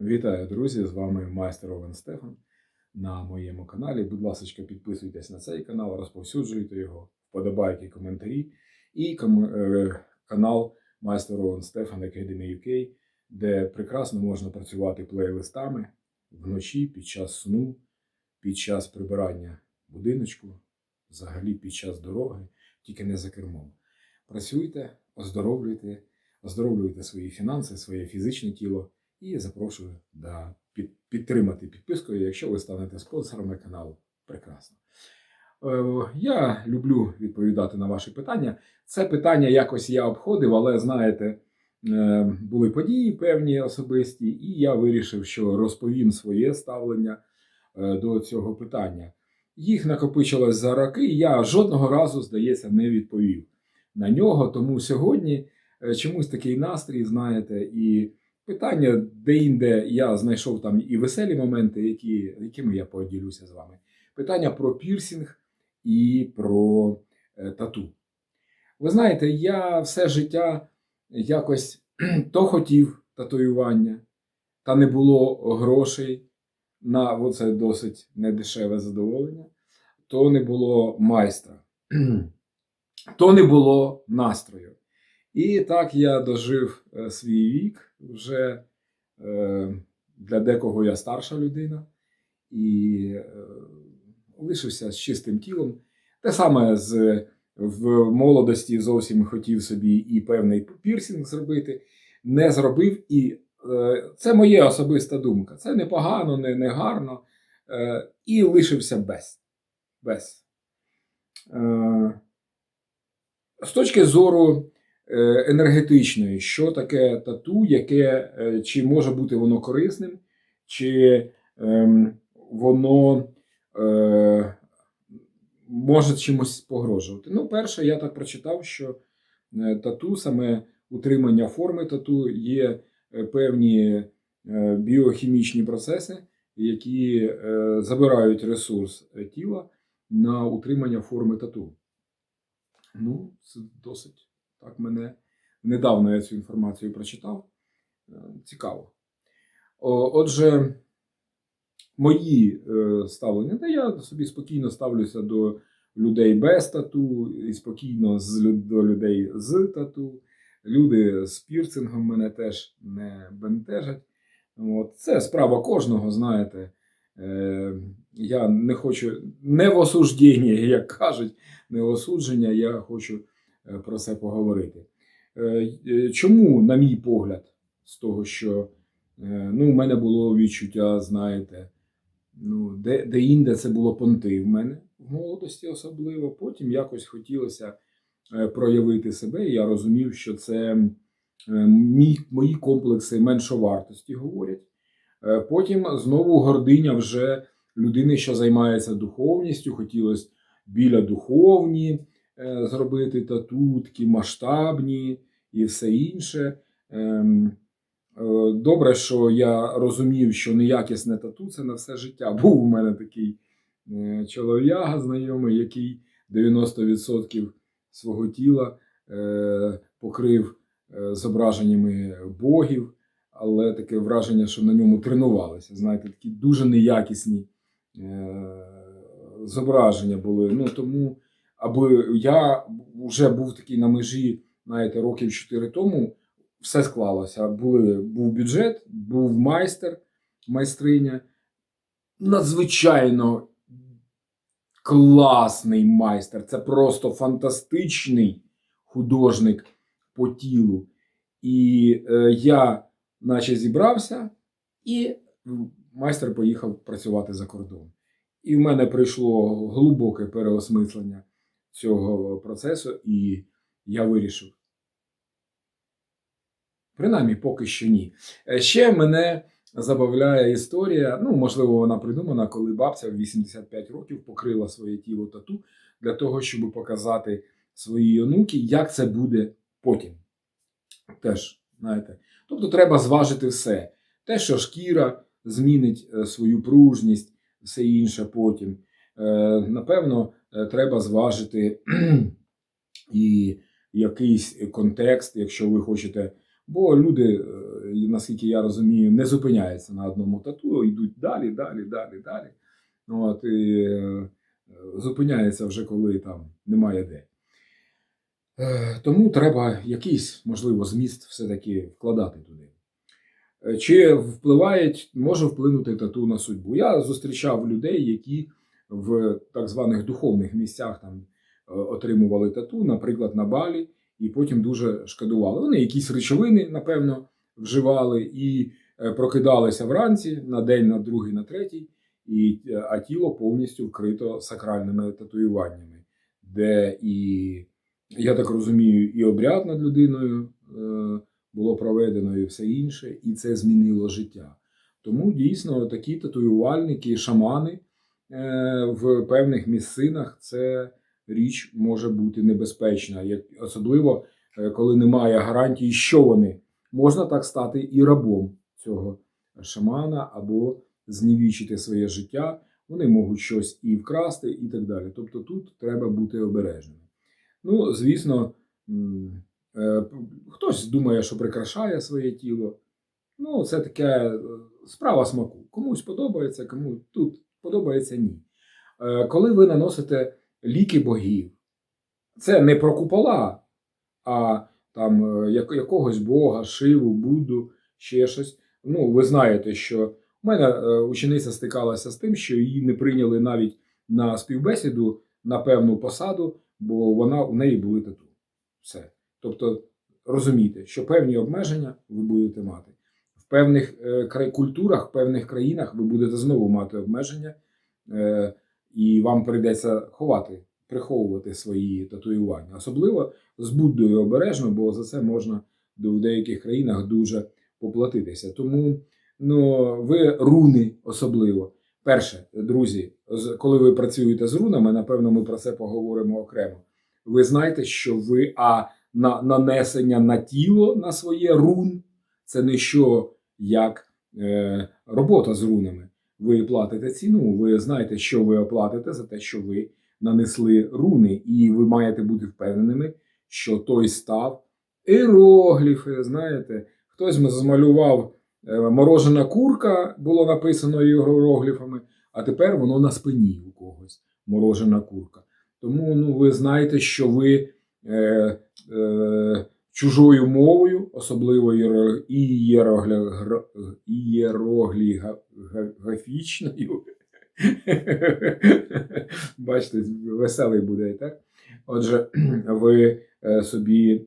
Вітаю, друзі! З вами майстер Овен Стефан на моєму каналі. Будь ласка, підписуйтесь на цей канал, розповсюджуйте його, вподобайки, коментарі і е, канал майстер Овен Стефан Academy UK, де прекрасно можна працювати плейлистами вночі, під час сну, під час прибирання будиночку, взагалі під час дороги, тільки не за кермом. Працюйте, оздоровлюйте, оздоровлюйте свої фінанси, своє фізичне тіло. І запрошую да, під, підтримати підпискою, якщо ви станете спонсорами каналу. Прекрасно. Е, я люблю відповідати на ваші питання. Це питання якось я обходив, але знаєте, е, були події певні особисті, і я вирішив, що розповім своє ставлення е, до цього питання. Їх накопичилось за роки, я жодного разу, здається, не відповів на нього. Тому сьогодні чомусь такий настрій, знаєте, і питання, де-інде я знайшов там і веселі моменти, які, якими я поділюся з вами. Питання про пірсінг і про е, тату. Ви знаєте, я все життя якось то хотів татуювання, та не було грошей на оце досить недешеве задоволення, то не було майстра, то не було настрою. І так я дожив е, свій вік вже е, для декого я старша людина і е, лишився з чистим тілом. Те саме з, в молодості зовсім хотів собі і певний пірсінг зробити, не зробив. І це моя особиста думка. Це не погано, не, не гарно. І лишився без. без. З точки зору енергетичної, що таке тату, яке, е, чи може бути воно корисним, чи ем, воно е, може чимось погрожувати. Ну, перше, я так прочитав, що е, тату, саме утримання форми тату, є е, певні е, біохімічні процеси, які е, забирають ресурс е, тіла на утримання форми тату. Ну, це досить так мене недавно я цю інформацію прочитав. Е, Цікаво. Отже, мої е, ставлення, та я собі спокійно ставлюся до людей без тату, і спокійно до людей з тату. Люди з пірсингом мене теж не бентежать. От. Це справа кожного, знаєте. Е, я не хочу не в осужденні, як кажуть, не осудження, я хочу про це поговорити. Е, е, Чому, на мій погляд, з того, що е, ну, у мене було відчуття, знаєте, ну, де, де інде це було понти в мене в молодості особливо. Потім якось хотілося е, проявити себе, і я розумів, що це е, мій, мої комплекси меншовартості говорять. Е, Потім знову гординя вже людини, що займається духовністю, хотілося біля духовні е, зробити тату, масштабні і все інше. Ем, е, Добре, що я розумів, що неякісне тату це на все життя. Був у мене такий е, чолов'яга знайомий, який 90% свого тіла е, покрив е, зображеннями богів, але таке враження, що на ньому тренувалися. Знаєте, такі дуже неякісні е, зображення були. Ну тому, аби я вже був такий на межі, знаєте, років 4 тому, все склалося. Були, був бюджет, був майстер, майстриня. Надзвичайно класний майстер. Це просто фантастичний художник по тілу. І е, я, наче, зібрався, і майстер поїхав працювати за кордон. І в мене прийшло глибоке переосмислення цього процесу, і я вирішив. Принаймні, поки що ні. Е, Ще мене забавляє історія. Ну, можливо, вона придумана, коли бабця в 85 років покрила своє тіло тату для того, щоб показати своїй онуки, як це буде потім. Теж, знаєте. Тобто, треба зважити все. Те, що шкіра змінить е, свою пружність, все інше потім. Е, Напевно, треба зважити і якийсь контекст, якщо ви хочете. Бо люди, е, наскільки я розумію, не зупиняється на одному тату, йдуть далі, далі, далі, далі. От, і е, зупиняється вже коли там немає де. Е, Тому треба якийсь, можливо, зміст все-таки вкладати туди. Е, Чи впливає, може вплинути тату на судьбу? Я зустрічав людей, які в так званих духовних місцях там е, отримували тату, наприклад, на балі, і потім дуже шкодували. Вони якісь речовини, напевно, вживали і е, прокидалися вранці на день, на другий, на третій, і, е, а тіло повністю вкрито сакральними татуюваннями, де і, я так розумію, і обряд над людиною було проведено, і все інше, і це змінило життя. Тому дійсно такі татуювальники, шамани в певних місцинах це річ може бути небезпечна, особливо е, коли немає гарантії, що вони можна так стати і рабом цього шамана або знівічити своє життя. Вони можуть щось і вкрасти, і так далі. Тобто тут треба бути обережними. Ну, звісно, е, хтось думає, що прикрашає своє тіло. Ну, це таке е, справа смаку. Комусь подобається, кому тут подобається ні. Е, Коли ви наносите ліки богів, це не про купола, а там е, якогось Бога, Шиву, Будду, ще щось. Ну, ви знаєте, що в мене е, учениця стикалася з тим, що її не прийняли навіть на співбесіду на певну посаду, бо вона у неї були тату. Все. Тобто розумійте, що певні обмеження ви будете мати. Певних е, культурах, в певних країнах ви будете знову мати обмеження, е, і вам прийдеться ховати, приховувати свої татуювання. Особливо з Буддою обережно, бо за це можна в деяких країнах дуже поплатитися. Тому ну, ви руни особливо. Перше, друзі, коли ви працюєте з рунами, напевно, ми про це поговоримо окремо. Ви знаєте, що ви а на нанесення на тіло на своє рун це не що як е, робота з рунами. Ви платите ціну, ви знаєте, що ви оплатите за те, що ви нанесли руни, і ви маєте бути впевненими, що той став іерогліфи. Знаєте, хтось змалював е, морожена курка, було написано іерогліфами, а тепер воно на спині у когось морожена курка. Тому ну, ви знаєте, що ви е, е, чужою мовою, особливо ієро- ієроглі- гра- ієрогліфічною. Бачите, веселий буде, так? Отже, ви е, собі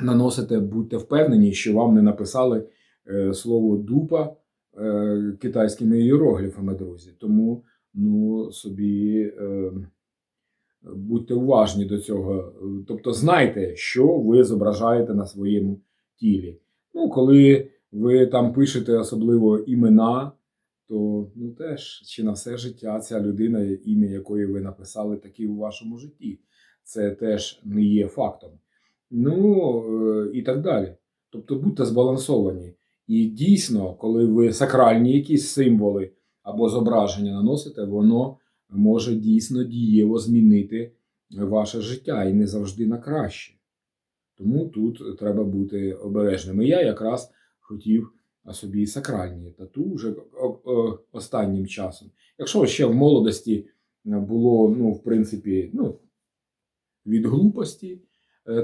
наносите, будьте впевнені, що вам не написали е, слово дупа е, китайськими іерогліфами, друзі. Тому ну, собі будьте уважні до цього. Тобто знайте, що ви зображаєте на своєму тілі. Ну, коли ви там пишете особливо імена, то ну, теж чи на все життя ця людина, ім'я якої ви написали, таки у вашому житті. Це теж не є фактом. Ну е, і так далі. Тобто будьте збалансовані. І дійсно, коли ви сакральні якісь символи або зображення наносите, воно може дійсно дієво змінити ваше життя і не завжди на краще. Тому тут треба бути обережним. І я якраз хотів собі сакральні тату вже останнім часом. Якщо ще в молодості було, ну, в принципі, ну, від глупості, е,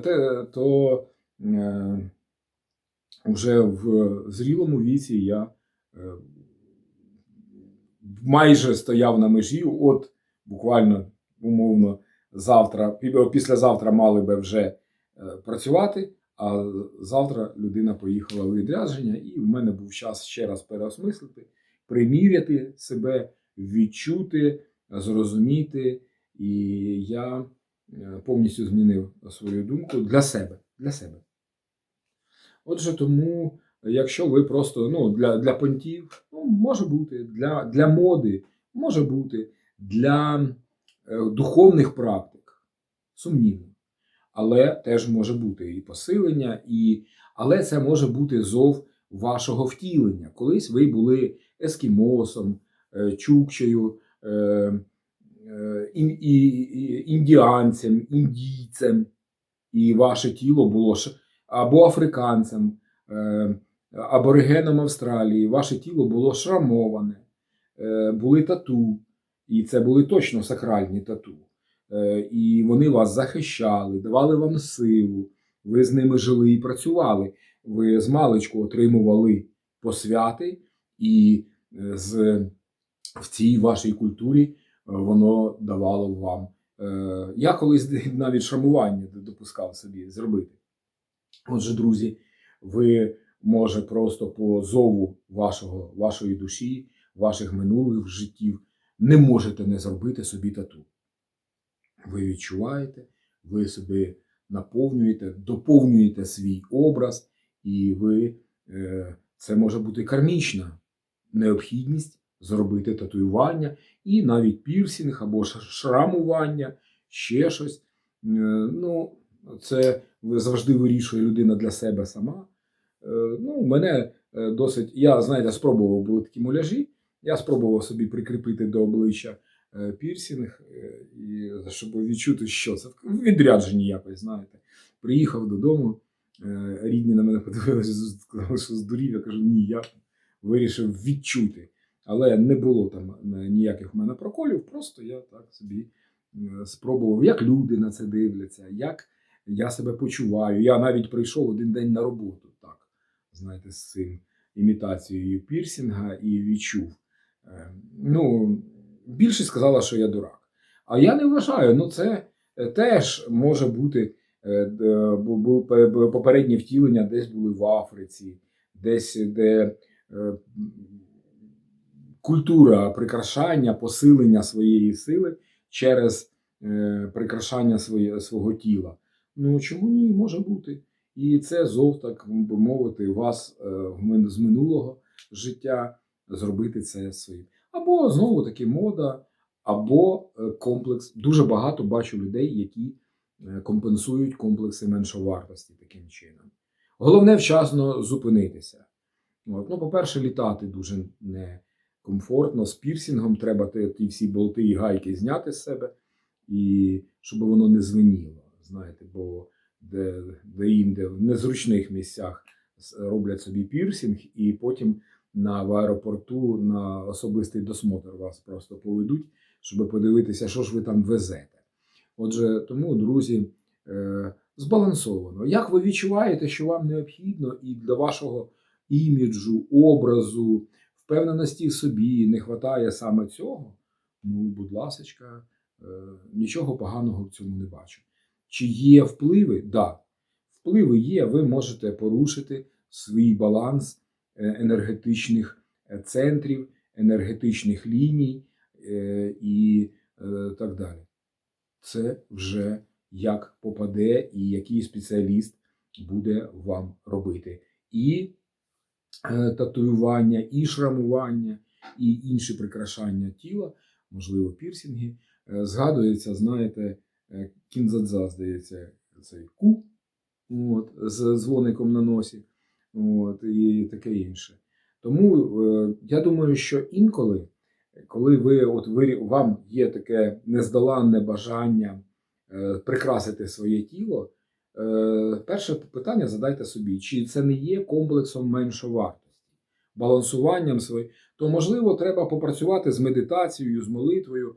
то е, вже в зрілому віці я е, майже стояв на межі. От буквально умовно завтра, післязавтра мали би вже е, працювати, а завтра людина поїхала в відрядження, і в мене був час ще раз переосмислити, приміряти себе, відчути, зрозуміти. І я е, повністю змінив свою думку для себе. Для себе. Отже, тому, якщо ви просто ну, для, для понтів, ну, може бути, для, для моди, може бути, для е, духовних практик, сумнівно. Але теж може бути і посилення, і... але це може бути зов вашого втілення. Колись ви були ескімосом, е, чукчею, е, індіанцем, індійцем, і ваше тіло було ж або африканцем, аборигеном Австралії, ваше тіло було шрамоване, е, були тату, і це були точно сакральні тату. Е, І вони вас захищали, давали вам силу, ви з ними жили і працювали. Ви з маличку отримували посвяти, і е, з, в цій вашій культурі воно давало вам. Я колись навіть шрамування допускав собі зробити. Отже, друзі, ви може просто по зову вашого, вашої душі, ваших минулих життів не можете не зробити собі тату. Ви відчуваєте, ви собі наповнюєте, доповнюєте свій образ, і ви, е, це може бути кармічна необхідність зробити татуювання, і навіть пірсінг або шрамування, ще щось. Е, Ну, це завжди вирішує людина для себе сама. Е, Ну, мене е, досить. Я, знаєте, спробував були такі муляжі. Я спробував собі прикріпити до обличчя е, пірсінг, і, щоб відчути, що це відрядженні якось, знаєте. Приїхав додому, рідні на мене подивилися, сказали, що здурів. Я кажу, ні, я вирішив відчути. Але не було там ніяких в мене проколів, просто я так собі спробував, як люди на це дивляться, як я себе почуваю. Я навіть прийшов один день на роботу, так, знаєте, з цим імітацією пірсінга і відчув. Е, Ну, більшість сказала, що я дурак. А я не вважаю, ну це е, теж може бути е, попередні втілення десь були в Африці, десь де культура прикрашання, посилення своєї сили через прикрашання своє, свого тіла. Ну чому ні, може бути. І це зов, так би мовити, вас е, з минулого життя зробити це своїм. Або знову таки мода, або е, комплекс. Дуже багато бачу людей, які е, компенсують комплекси меншовартості таким чином. Головне вчасно зупинитися. От. Ну, по-перше, літати дуже некомфортно. З пірсінгом треба ті всі болти і гайки зняти з себе, і щоб воно не звеніло. Знаєте, бо де, де інде в незручних місцях роблять собі пірсінг, і потім на в аеропорту на особистий досмотр вас просто поведуть, щоб подивитися, що ж ви там везете. Отже, тому, друзі, е, збалансовано. Як ви відчуваєте, що вам необхідно і для вашого іміджу, образу, впевненості в собі не вистачає саме цього? Ну, будь ласка, е, нічого поганого в цьому не бачу. Чи є впливи? Так. Да. Впливи є, ви можете порушити свій баланс е, енергетичних е, центрів, енергетичних ліній е, і так далі. Це вже як попаде і який спеціаліст буде вам робити. І татуювання, і шрамування, і інші прикрашання тіла, можливо, пірсінги. Згадується, знаєте, е, кінзадза, здається, цей ку от, з дзвоником на носі, от, і таке інше. Тому е, я думаю, що інколи, коли ви, от ви, вам є таке нездоланне бажання е, прикрасити своє тіло, перше питання задайте собі, чи це не є комплексом меншовартості, балансуванням своєї, то можливо треба попрацювати з медитацією, з молитвою,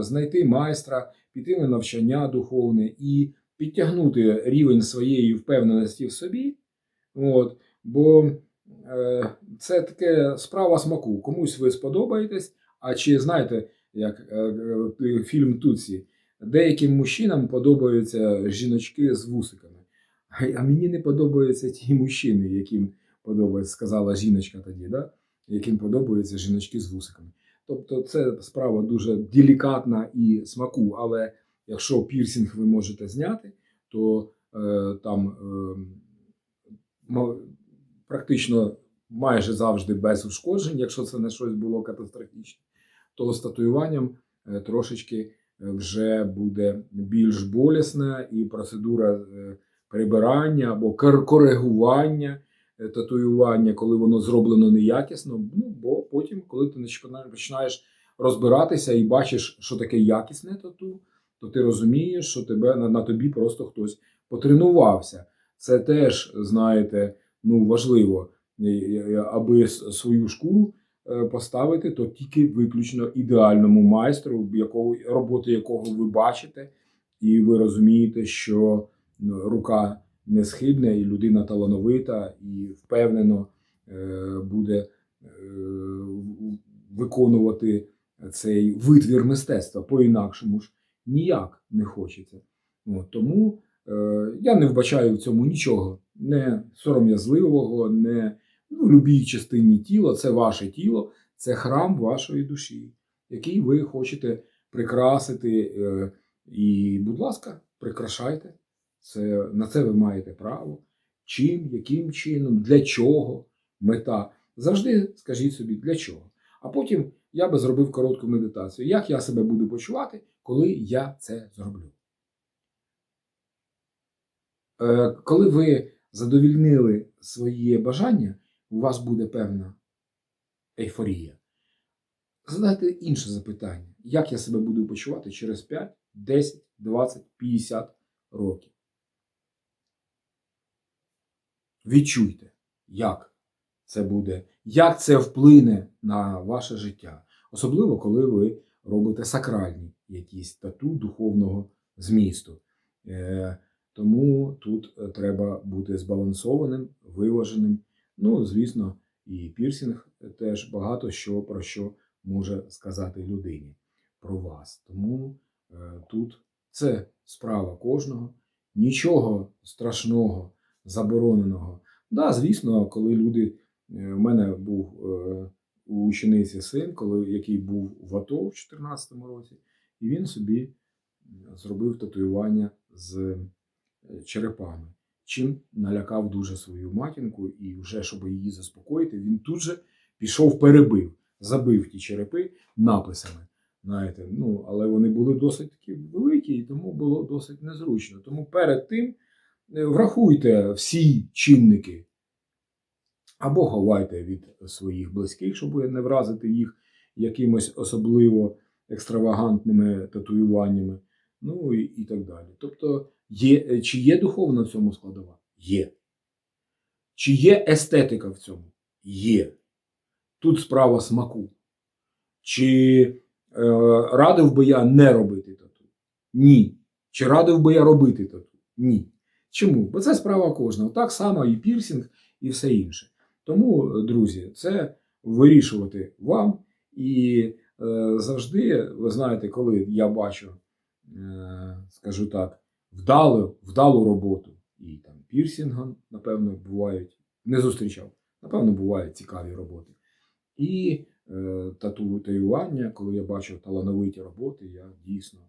знайти майстра, піти на навчання духовне і підтягнути рівень своєї впевненості в собі. От, бо е, це таке справа смаку. Комусь ви сподобаєтесь, а чи знаєте, як е, е, фільм Туці, деяким мужчинам подобаються жіночки з вусиками. А мені не подобаються ті мужчини, яким подобається, сказала жіночка тоді, да? яким подобаються жіночки з вусиками. Тобто це справа дуже делікатна і смаку, але якщо пірсінг ви можете зняти, то е, там е, практично майже завжди без ушкоджень, якщо це не щось було катастрофічне, то з татуюванням е, трошечки вже буде більш болісна і процедура е, прибирання або кор- коригування татуювання, коли воно зроблено неякісно. Ну, бо потім, коли ти починаєш- розбиратися і бачиш, що таке якісне тату, то ти розумієш, що тебе на, на тобі просто хтось потренувався. Це теж, знаєте, ну важливо. е, е, аби свою шкуру е, поставити, то тільки виключно ідеальному майстру, якого, роботи якого ви бачите, і ви розумієте, що ну, рука не схибна, і людина талановита, і впевнено е, буде е, виконувати цей витвір мистецтва. По-інакшому ж ніяк не хочеться. От, тому е, я не вбачаю в цьому нічого не сором'язливого, не ну, в частині тіла. Це ваше тіло, це храм вашої душі, який ви хочете прикрасити. І, будь ласка, прикрашайте. Це, на це ви маєте право. Чим, яким чином, для чого мета. Завжди скажіть собі, для чого. А потім я би зробив коротку медитацію. Як я себе буду почувати, коли я це зроблю? Е, Коли ви задовільнили своє бажання, у вас буде певна ейфорія. Задайте інше запитання: як я себе буду почувати через 5, 10, 20, 50 років? Відчуйте, як це буде, як це вплине на ваше життя. Особливо, коли ви робите сакральні якісь тату духовного змісту. Е, тому тут е, треба бути збалансованим, виваженим. Ну, звісно, і пірсінг теж багато що про що може сказати людині про вас. Тому е, тут це справа кожного, нічого страшного, забороненого. Да, звісно, коли люди. е, У мене був е, у учениці син, коли, який був в АТО в 2014 році, і він собі зробив татуювання з е, черепами, чим налякав дуже свою матінку, і вже щоб її заспокоїти, він тут же пішов, перебив, забив ті черепи написами. Знаєте, ну, але вони були досить такі великі, і тому було досить незручно. Тому перед тим врахуйте всі чинники або ховайте від своїх близьких, щоб не вразити їх якимось особливо екстравагантними татуюваннями, ну і, і так далі. Тобто, є, чи є духовна в цьому складова? Є. Чи є естетика в цьому? Є. Тут справа смаку. Чи е, радив би я не робити тату? Ні. Чи радив би я робити тату? Ні. Чому? Бо це справа кожного. Так само і пірсінг, і все інше. Тому, друзі, це вирішувати вам. І е, завжди, ви знаєте, коли я бачу, е, скажу так, вдалу, вдалу роботу, і там пірсінгом, напевно, бувають, не зустрічав, напевно, бувають цікаві роботи. І е, татуювання, коли я бачу талановиті роботи, я дійсно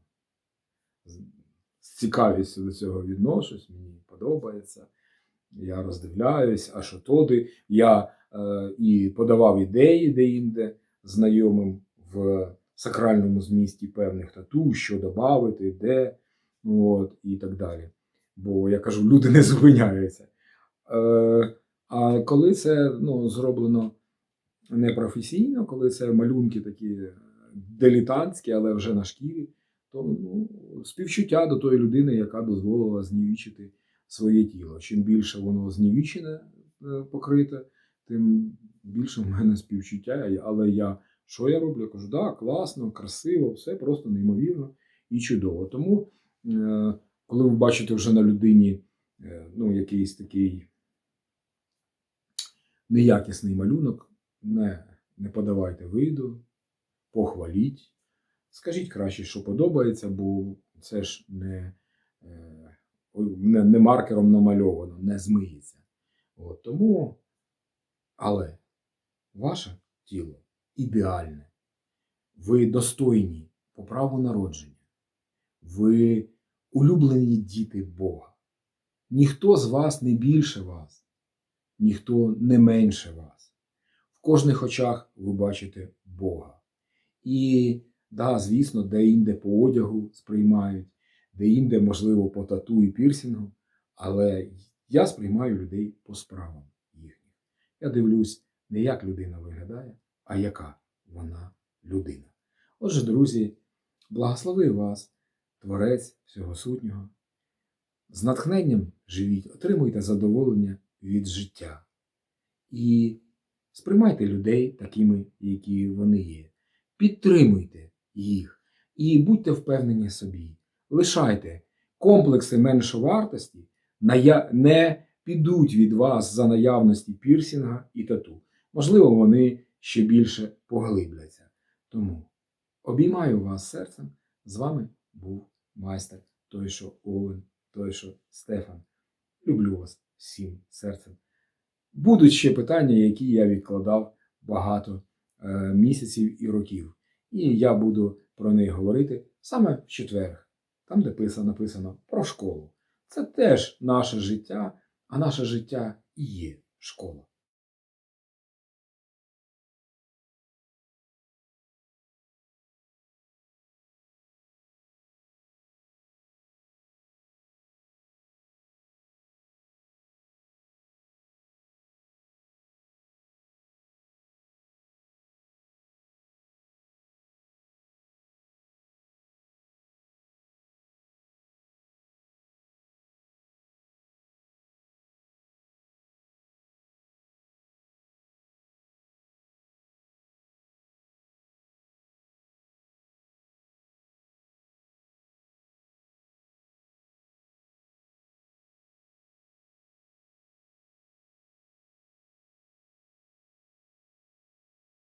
з- цікавістю до цього відношусь, мені подобається. Я роздивляюсь, а що тоді. Я е, і подавав ідеї де-інде знайомим в сакральному змісті певних тату, що додати, де, от, і так далі. Бо я кажу, люди не зупиняються. Е, а коли це ну, зроблено непрофесійно, коли це малюнки такі дилетантські, але вже на шкірі, то ну, співчуття до тої людини, яка дозволила знівічити своє тіло. Чим більше воно знівічене, е, покрите, тим більше в мене співчуття. Але я що я роблю? Я кажу, да, класно, красиво, все просто неймовірно і чудово. Тому, е, коли ви бачите вже на людині е, ну, якийсь такий неякісний малюнок, не, не подавайте виду, похваліть. Скажіть краще, що подобається, бо це ж не, е, не, не маркером намальовано, не змиється. От, тому, але ваше тіло ідеальне. Ви достойні по праву народження. Ви улюблені діти Бога. Ніхто з вас не більше вас, ніхто не менше вас. В кожних очах ви бачите Бога. І, да, звісно, де-інде по одягу сприймають, де-інде, можливо, по тату і пірсінгу, але я сприймаю людей по справам їхніх. Я дивлюсь, не як людина виглядає, а яка вона людина. Отже, друзі, благослови вас, Творець всього сутнього. З натхненням живіть, отримуйте задоволення від життя. І сприймайте людей такими, які вони є. Підтримуйте їх і будьте впевнені собі. Лишайте комплекси меншовартості не підуть від вас за наявності пірсінга і тату. Можливо, вони ще більше поглибляться. Тому обіймаю вас серцем. З вами був майстер той, що Овен, той, що Стефан. Люблю вас всім серцем. Будуть ще питання, які я відкладав багато е, місяців і років. І я буду про неї говорити саме в четвер, там, де писано, написано про школу. Це теж наше життя, а наше життя і є школа.